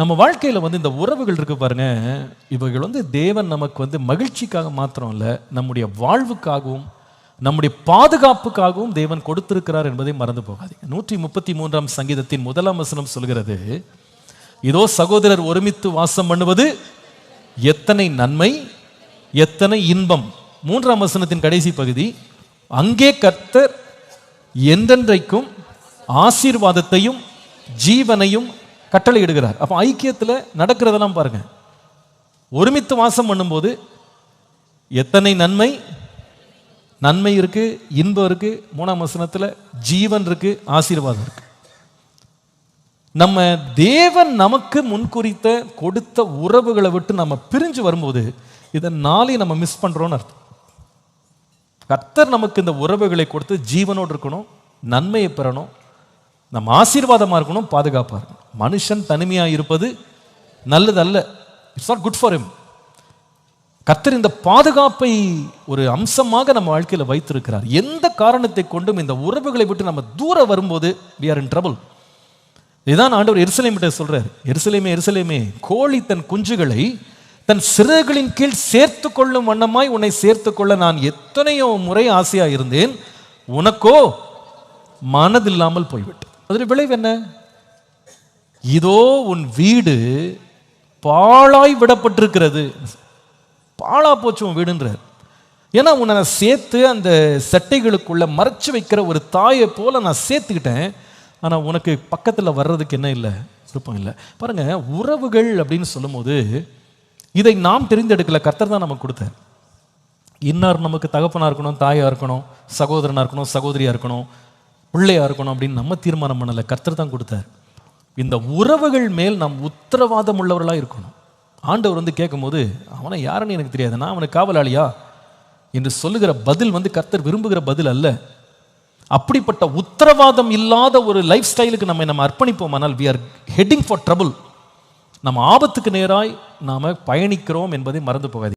நம்ம வாழ்க்கையில் வந்து இந்த உறவுகள் இருக்கு பாருங்க. இவைகள் வந்து தேவன் நமக்கு வந்து மகிழ்ச்சிக்காக மாத்திரம் இல்லை நம்முடைய வாழ்வுக்காகவும் நம்முடைய பாதுகாப்புக்காகவும் தேவன் கொடுத்திருக்கிறார் என்பதை மறந்து போகாதீங்க. நூற்றி முப்பத்தி மூன்றாம் சங்கீதத்தின் முதலாம் வசனம் சொல்கிறது இதோ சகோதரர் ஒருமித்து வாசம் பண்ணுவது எத்தனை நன்மை எத்தனை இன்பம். மூன்றாம் வசனத்தின் கடைசி பகுதி அங்கே கர்த்தர் என்றென்றைக்கும் ஆசீர்வாதத்தையும் ஜீவனையும் கட்டளை இடுகிறார். அப்போ ஐக்கியத்தில் நடக்கிறதெல்லாம் பாருங்க. ஒருமித்து வாசம் பண்ணும்போது எத்தனை நன்மை? நன்மை இருக்கு இன்பம் இருக்கு மூணாம் வசனத்தில் ஜீவன் இருக்கு ஆசீர்வாதம் இருக்கு. நம்ம தேவன் நமக்கு முன்குறித்த கொடுத்த உறவுகளை விட்டு நம்ம பிரிஞ்சு வரும்போது இதை நாளை நம்ம மிஸ் பண்றோம்னு அர்த்தம். கர்த்தர் நமக்கு இந்த உறவுகளை கொடுத்து ஜீவனோடு இருக்கணும் நன்மையை பெறணும் நம்ம ஆசீர்வாதமாக இருக்கணும் பாதுகாப்பாக இருக்கணும். மனுஷன் தனிமையாக இருப்பது நல்லது அல்ல it's not good for him கத்தர் இந்த பாதுகாப்பை ஒரு அம்சமாக நம்ம வாழ்க்கையில் வைத்திருக்கிறார். எந்த காரணத்தை கொண்டும் இந்த உறவுகளை விட்டு நம்ம தூரம் வரும்போது வி ஆர் இன் ட்ரபுள் இதுதான் ஆண்டவர் எருசலேமிட்ட சொல்றார். எருசலேமே எருசலேமே கோழி தன் குஞ்சுகளை தன் சிறகுகளின் கீழ் சேர்த்து கொள்ளும் வண்ணமாய் உன்னை சேர்த்து கொள்ள நான் எத்தனையோ முறை ஆசையா இருந்தேன் உனக்கோ மனதில்லாமல் போய்விட்டு அதில் விளைவு என்ன? இதோ உன் வீடு பாழாய் விடப்பட்டிருக்கிறது. பாழா போச்சு உன் வீடுன்றார். ஏன்னா உன்னை நான் சேர்த்து அந்த சட்டைகளுக்குள்ள மறைச்சு வைக்கிற ஒரு தாயை போல நான் சேர்த்துக்கிட்டேன். ஆனால் உனக்கு பக்கத்தில் வர்றதுக்கு என்ன இல்லை? விருப்பம் இல்லை. பாருங்க உறவுகள் அப்படின்னு சொல்லும்போது இதை நாம் தெரிந்தெடுக்கல. கர்த்தர் தான் நமக்கு கொடுத்தார். இன்னார் நமக்கு தகப்பனாக இருக்கணும் தாயாக இருக்கணும் சகோதரனாக இருக்கணும் சகோதரியாக இருக்கணும் பிள்ளையாக இருக்கணும் அப்படின்னு நம்ம தீர்மானம் பண்ணலை. கர்த்தர் தான் கொடுத்தார். இந்த உறவுகள் மேல் நாம் உத்தரவாதம் உள்ளவர்களாக இருக்கணும். ஆண்டவர் வந்து கேட்கும்போது அவனை யாருன்னு எனக்கு தெரியாது. நான் அவனுக்கு காவலாளியா? என்று சொல்லுகிற பதில் வந்து கர்த்தர் விரும்புகிற பதில் அல்ல. அப்படிப்பட்ட உத்தரவாதம் இல்லாத ஒரு லைஃப் ஸ்டைலுக்கு நம்ம நம்ம அர்ப்பணிப்போமானால் we are heading for trouble நம்ம ஆபத்துக்கு நேராய் நாம் பயணிக்கிறோம் என்பதை மறந்து போகாது